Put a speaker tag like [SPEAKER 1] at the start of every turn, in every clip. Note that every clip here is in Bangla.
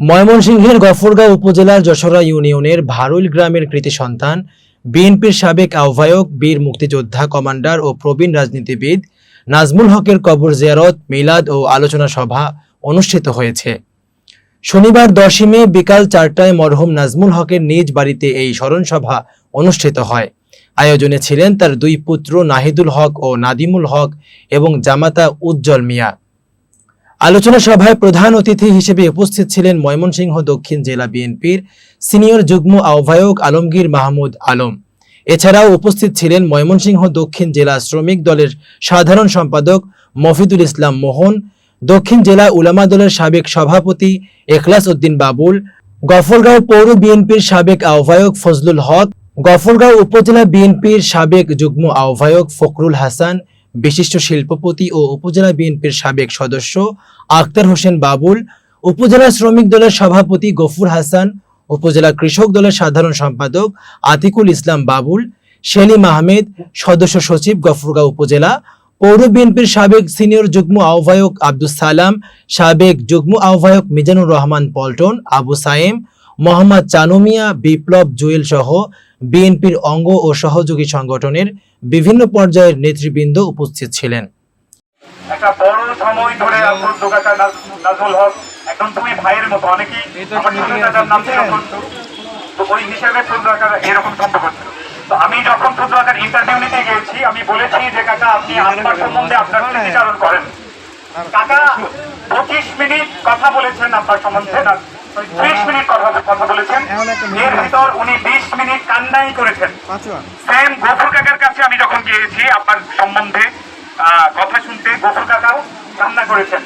[SPEAKER 1] ময়মনসিংহের গফরগাঁও উপজেলার যশোরা ইউনিয়নের ভারুল গ্রামের কৃতি সন্তান, বিএনপির সাবেক আহ্বায়ক, বীর মুক্তিযোদ্ধা কমান্ডার ও প্রবীণ রাজনীতিবিদ নাজমুল হকের কবর জিয়ারত, মিলাদ ও আলোচনা সভা অনুষ্ঠিত হয়েছে। শনিবার দশই মে বিকাল চারটায় মরহুম নাজমুল হকের নিজ বাড়িতে এই স্মরণ সভা অনুষ্ঠিত হয়। আয়োজনে ছিলেন তার দুই পুত্র নাহিদুল হক ও নাদিমুল হক এবং জামাতা উজ্জ্বল মিয়া। আলোচনা সভায় প্রধান অতিথি হিসেবে উপস্থিত ছিলেন ময়মনসিংহ দক্ষিণ জেলা বিএনপির সিনিয়র যুগ্ম আহ্বায়ক আলমগীর মাহমুদ আলম। এছাড়াও উপস্থিত ছিলেন ময়মনসিংহ দক্ষিণ জেলা শ্রমিক দলের সাধারণ সম্পাদক মফিদুল ইসলাম মোহন, দক্ষিণ জেলা উলামা দলের সাবেক সভাপতি এখলাস উদ্দিন বাবুল, গফরগাঁও পৌর বিএনপির সাবেক আহ্বায়ক ফজলুল হক, গফরগাঁও উপজেলা বিএনপির সাবেক যুগ্ম আহ্বায়ক ফখরুল হাসান বিশিষ্ট শিল্পপতি ও উপজেলা বিএনপির সাবেক সদস্য আক্তার হোসেন বাবুল, উপজেলা শ্রমিক দলের সভাপতি গফুর হাসান, উপজেলা কৃষক দলের সাধারণ সম্পাদক আতিকুল ইসলাম বাবুল, সেলিম আহমেদ, সদস্য সচিব গফরগাঁও উপজেলা, পৌর বিএনপির সাবেক সিনিয়র যুগ্ম আহ্বায়ক আব্দুস সালাম, সাবেক যুগ্ম আহ্বায়ক মিজানুর রহমান পল্টন, আবু সাইম মোহাম্মদ চানুমিয়া, বিপ্লব জুয়েল সহ বিএনপির অঙ্গ ও সহযোগী সংগঠনের বিভিন্ন পর্যায়ের নেতৃবৃন্দ উপস্থিত ছিলেন।
[SPEAKER 2] একটা বড় সময় ধরে আব্দুল নাজমুল হক একদম তুমি ভাইয়ের মতো অনেকেই আমার ছোট দাদার নাম ছিল। তো ওই হিসেবে এরকম সম্পর্ক ছিল। তো আমি যখন ফজলাকার ইন্টারভিউ নিতে গিয়েছি আমি বলেছি যে কাকা আপনি আপনার সম্বন্ধে আপনার স্মৃতিচারণ করেন। কাকা পঁচিশ মিনিট কথা বলেছেন আপনার সম্বন্ধে ত্রিশ মিনিট কথা কথা বলেছেন। এর ভিতর উনি বিশ মিনিট কান্নাই করেছেন। গফুর কাকার কাছে আমি যখন গিয়েছি আপনার সম্বন্ধে কথা শুনতে গফুর কাকাও কান্না করেছেন।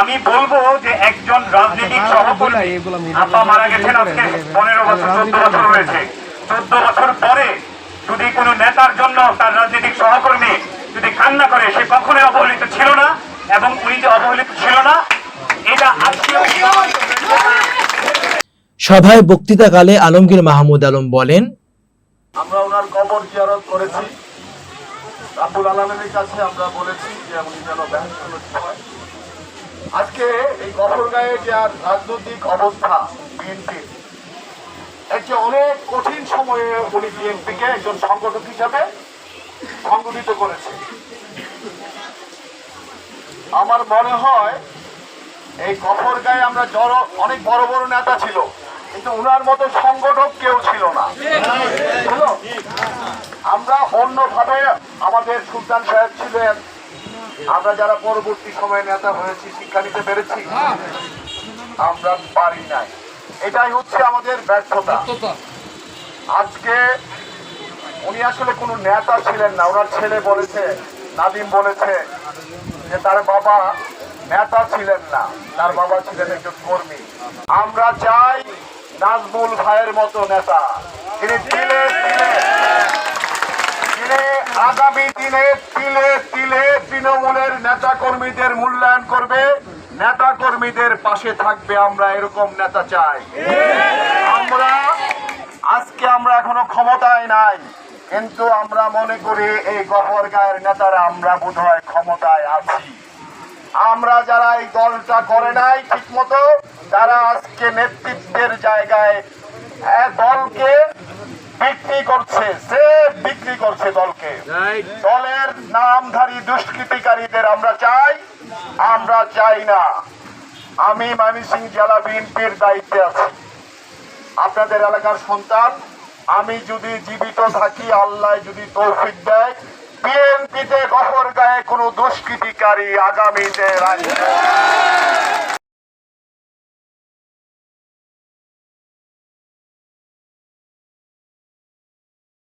[SPEAKER 2] আমি বলব যে একজন রাজনৈতিক সহকর্মী আপা মারা গেছেন আজকে পনেরো বছর চোদ্দ বছর হয়েছে। চোদ্দ বছর পরে যদি কোনো নেতার জন্য তার রাজনৈতিক সহকর্মী যদি কান্না করে সে কখনোই অবহেলিত ছিল না এবং উনি যে অবহেলিত ছিল না
[SPEAKER 1] সভায় বক্তৃতাকালে আলমগীর মাহমুদ আলম বলেন,
[SPEAKER 3] আমরা ওনার কবর জিয়ারত করেছি। আব্দুল আলমের কাছে আমরা বলেছি যে উনি যেন আজকে এই গফরগাঁয়ে যে রাজনৈতিক অবস্থা বিএনপি, একটি অনেক কঠিন সময়ে উনি বিএনপিকে একজন সংগঠক হিসাবে সংগঠিত করেছে। আমার মনে হয় এই গফরগাঁয়ে আমরা জড়, অনেক বড় বড় নেতা ছিল। কিন্তু উনার মতো সংগঠক কেউ ছিল না? আমরা অন্যভাবে আমাদের সুলতান সাহেব ছিলেন। আমরা যারা পরবর্তী সময়ে নেতা হয়েছি শিক্ষা নিতে পেরেছি আমরা পারি নাই। এটাই হচ্ছে আমাদের ব্যর্থতা। আজকে উনি আসলে কোনো নেতা ছিলেন না। ওনার ছেলে বলেছে নাদিম বলেছে যে তার বাবা নেতা ছিলেন না। তার বাবা ছিলেন একজন কর্মী। আমরা চাই নাজমুল ভাইয়ের মতো নেতা। তিনি তিলে তিলে তিনি আগামী দিনে তিলে তিলে তৃণমূলের নেতা কর্মীদের মূল্যায়ন করবে। নেতা কর্মীদের পাশে থাকবে আমরা, এরকম নেতা চাই। আমরা, আজকে আমরা এখনও ক্ষমতায় নাই, কিন্তু আমরা মনে করি এই গহর গায়ের নেতারা আমরা বোধহয় ক্ষমতায় আছি। আমরা যারা এই দলটা করে নাই ঠিক মতো তারা আজকে নেতৃত্বের জায়গায় দলকে বিক্রি করছে সে বিক্রি করছে দলকে। দলের নামধারী দুষ্কৃতিকারীদের আমরা চাই আমরা চাই না। আমি ময়মনসিং জেলা বিএনপির দায়িত্বে আছি। আপনাদের এলাকার সন্তান আমি যদি জীবিত থাকি আল্লাহ যদি তৌফিক দেয় বিএনপিতে গফর গায়ে কোনো দুষ্কৃতিকারী আগামীতে রাখবে।